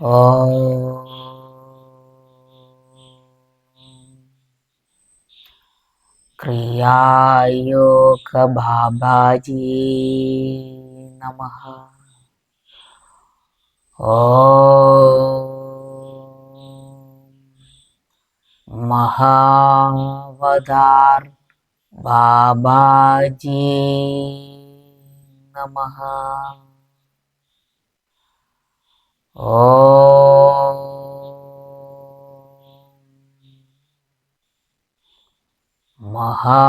Oh. Kriyayoga Bhabaji Namaha. Oh. Maha Vadar Bhabaji Namaha. Om. महावदार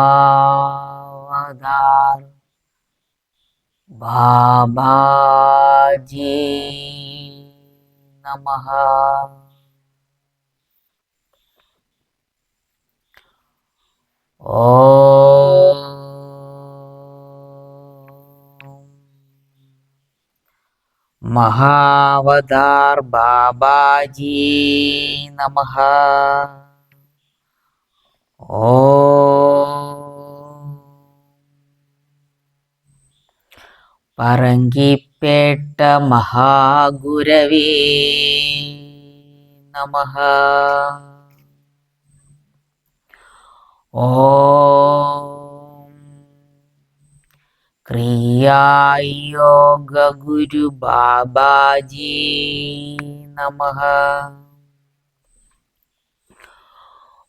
बाबाजी नमः। महावदार बाबाजी അവതാർ ബാബാജി നമ. ഓ. പറങ്കിപ്പേട്ട മഹാഗുരവേ നമ. ഓ. ക്രിയായോഗ ഗുരു ബാബാജി നമ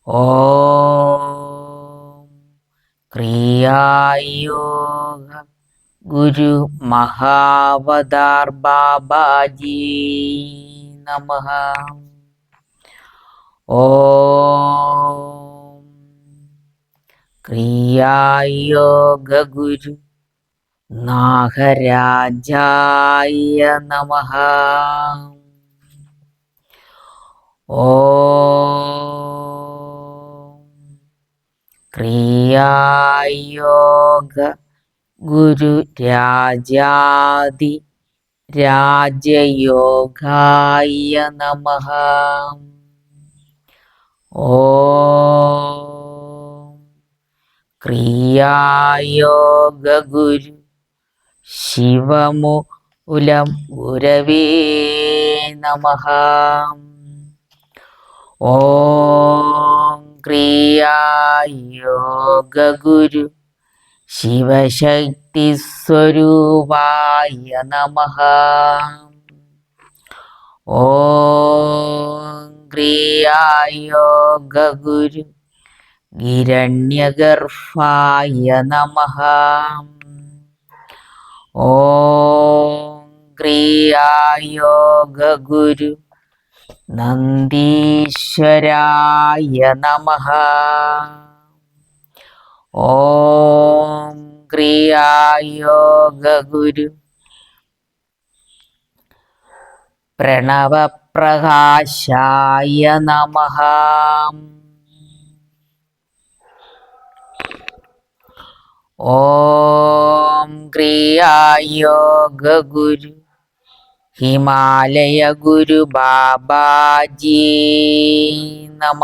ഓം ക്രിയായോഗ ഗുരു മഹാവതാർ ബാബാജി നമ ഓം ക്രിയായോഗ ഗുരു നാഗരാജായ നമ. ഓം ക്രിയായോഗ ഗുരുരാജാതി രാജയോഗായ നമ. ഓ ക്രിയായോഗ ഗുരു ശിവമുലം ഗുരവേ നമ. ഓം ക്രിയായോഗഗുരു ശിവശക്തി സ്വരൂപായ നമ. ഓം ക്രിയായോഗഗുരു ഗുരു ഹിരണ്യഗർഭായ നമ. ഓം ക്രിയായോഗ നന്ദീശ്വരായ നമ ഓം ക്രിയായോഗ ഗുരു പ്രണവപ്രകാശായ നമ ഓം ക്രിയായോഗ ഗുരു ഹിമാലയ ഗുരു ബാബാജി നമ.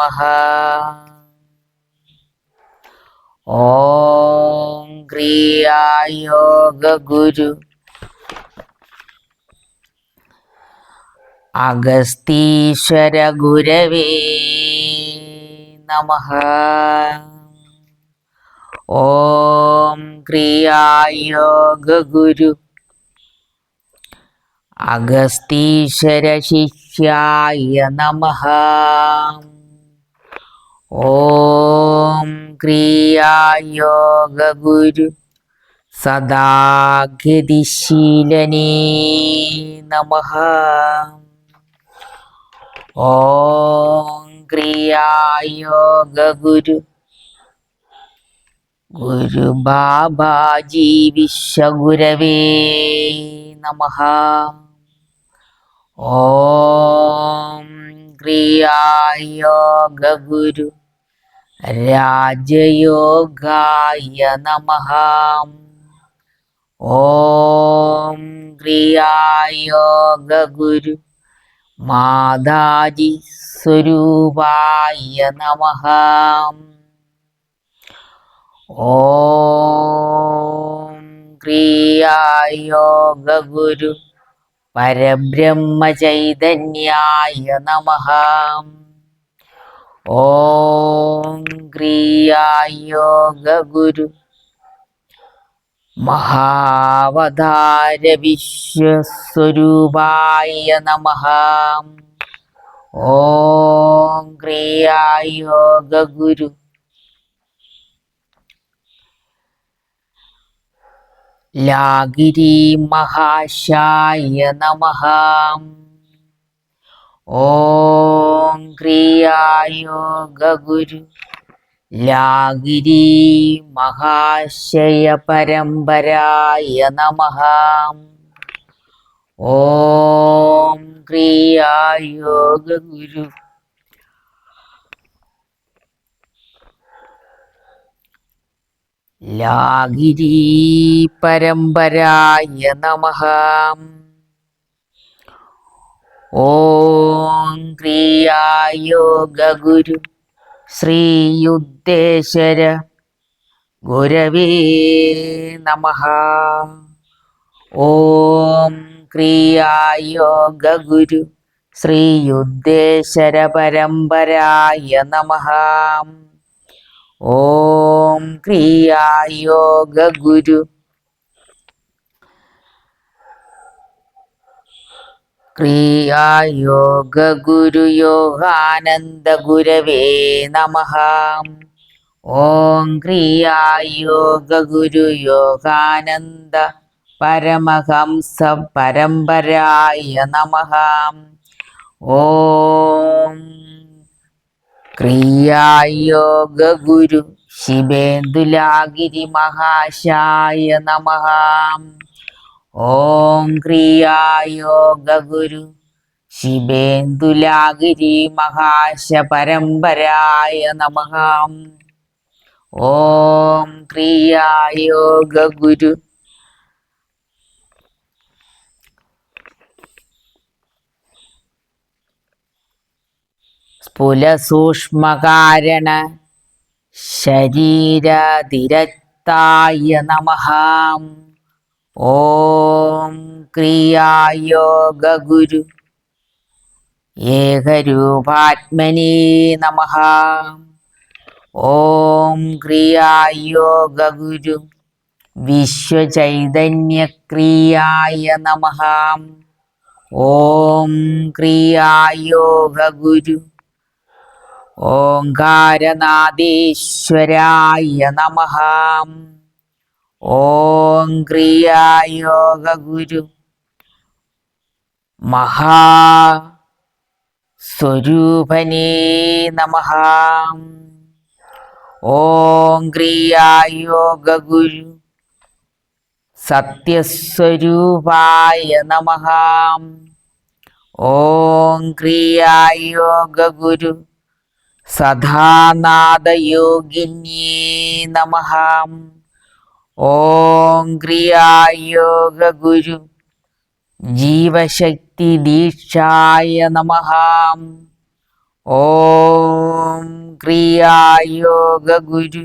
ഓം ക്രിയായോഗ ഗുരു അഗസ്തീശ്വര ഗുരവേ നമ. ഓം ക്രിയായോഗഗുരു അഗസ്തീശ്വര ശിഷ്യായ നമ. ഓം ക്രിയായോഗഗുരു സദാഗതിശീലനേ നമ. ഓം ക്രിയായോഗ ഗുരു ബാബാജി വിശ്വഗുരവേ നമ ഓം ക്രിയായോഗ ഗുരു രാജയോഗായ നമ ഓം ക്രിയായോഗ ഗുരു മാതാജി സ്വരൂപായ നമ ഓം ഗുരു പരബ്രഹ്മചൈതന്യായ നമ. ഓം ക്രിയായോഗ ഗുരു മഹാവതാരവിശ്വസ്വരൂപായ നമ. ഓം ക്രിയായോഗ ഗുരു ലാഗിരി മഹാശായ നമ ഓം ക്രിയായോഗ ഗുരു ലാഗിരി മഹാശയ പരമ്പരായ നമ ഓം ക്രിയായോഗ ഗുരു ലാഗിരി പരമ്പരായ നമ. ഓം ക്രിയായോഗ ഗുരു ശ്രീയുദ്ധേശ്വര ഗുരവേ നമ. ഓം ക്രിയായോഗ ഗുരു ശ്രീയുദ്ധേശ്വര പരമ്പരായ നമ. ഓം ക്രിയായോഗ ഗുരു ക്രിയായോഗ ഗുരു യോഗാനന്ദ ഗുരവേ നമ. ഓം ക്രിയായോഗ ഗുരു യോഗാനന്ദ പരമഹംസ പരമ്പരായ നമ. ഓം ക്രിയായോഗ ഗുരു ശിവേന്ദുലാഗിരി മഹാശായ നമ ഓം ക്രിയായോഗ ഗുരു ശിവേന്ദുലാഗിരി മഹാശ പരമ്പരായ നമ ഓം ക്രിയായോഗ ഗുരു സ്ഫുലസൂക്ഷ്മകാരണ ശരീരതിരത്തായ നമ. ഓം ക്രിയായോഗ ഗുരു ഏകരൂപാത്മനേ നമ. ഓം ക്രിയായോഗ ഗുരു വിശ്വചൈതന്യക്രിയായ നമ. ഓം ക്രിയായോഗ ഗുരു ഓംകാരനാദീശ്വരായ നമ. ഓം ക്രിയായോഗ ഗുരു മഹാസ്വരൂപനേ നമ. ഓം ക്രിയായോഗ ഗുരു സത്യസ്വരൂപായ നമ. ഓം ക്രിയായോഗ ഗുരു സദാനാദയോഗിന്യേ നമ. ഓം ക്രിയായോഗ ഗുരു ജീവശക്തി ദീക്ഷായ നമ. ഓം ക്രിയായോഗ ഗുരു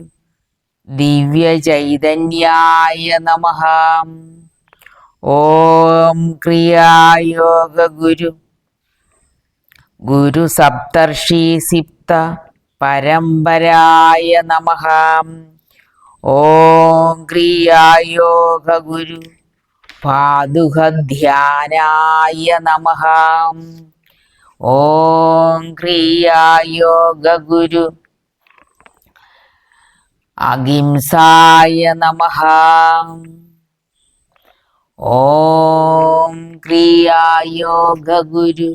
ദിവ്യചൈതന്യായ നമ. ഓം ക്രിയായോഗ ഗുരു സപ്തർഷി സിപ്ത പരമ്പരായ നമ. ഓം ക്രിയായോഗ ഗുരു പാതുകധ്യാനായ നമ. ഓം ക്രിയായോഗ ഗുരു അഹിംസായ നമ. ഓം ക്രിയായോഗ ഗുരു